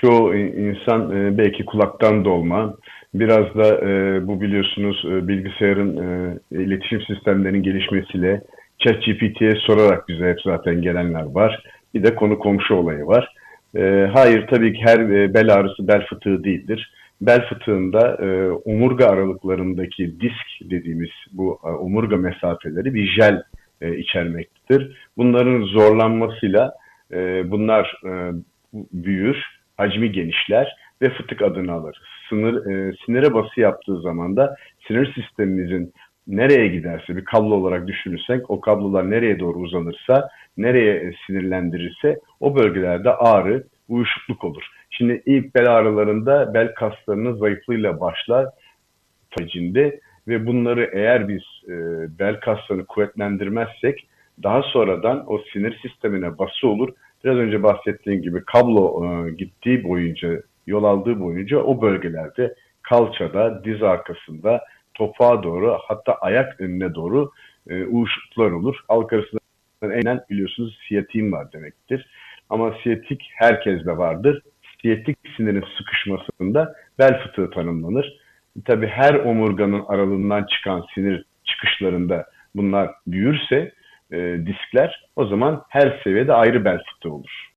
çoğu insan e, belki kulaktan dolma, biraz da e, bu biliyorsunuz e, bilgisayarın iletişim sistemlerinin gelişmesiyle ChatGPT'ye sorarak bize hep zaten gelenler var. Bir de konu komşu olayı var. Hayır tabii ki her bel ağrısı bel fıtığı değildir. Bel fıtığında omurga aralıklarındaki disk dediğimiz bu omurga mesafeleri bir jel içermektedir. Bunların zorlanmasıyla bunlar büyür, hacmi genişler ve fıtık adını alır. Sınır, e, sinire bası yaptığı zaman da sinir sistemimizin nereye giderse bir kablo olarak düşünürsek o kablolar nereye doğru uzanırsa, nereye e, sinirlendirirse o bölgelerde ağrı, uyuşukluk olur. Şimdi ilk bel ağrılarında bel kaslarının zayıflığıyla başlar sürecinde ve bunları eğer biz e, bel kaslarını kuvvetlendirmezsek daha sonradan o sinir sistemine bası olur. Biraz önce bahsettiğim gibi kablo e, gittiği boyunca, yol aldığı boyunca o bölgelerde kalçada, diz arkasında, topuğa doğru hatta ayak önüne doğru e, olur. Halk arasında en biliyorsunuz siyatiğim var demektir. Ama siyatik herkeste vardır. Siyatik sinirin sıkışmasında bel fıtığı tanımlanır. Tabi her omurganın aralığından çıkan sinir çıkışlarında bunlar büyürse e, diskler o zaman her seviyede ayrı bel fıtığı olur.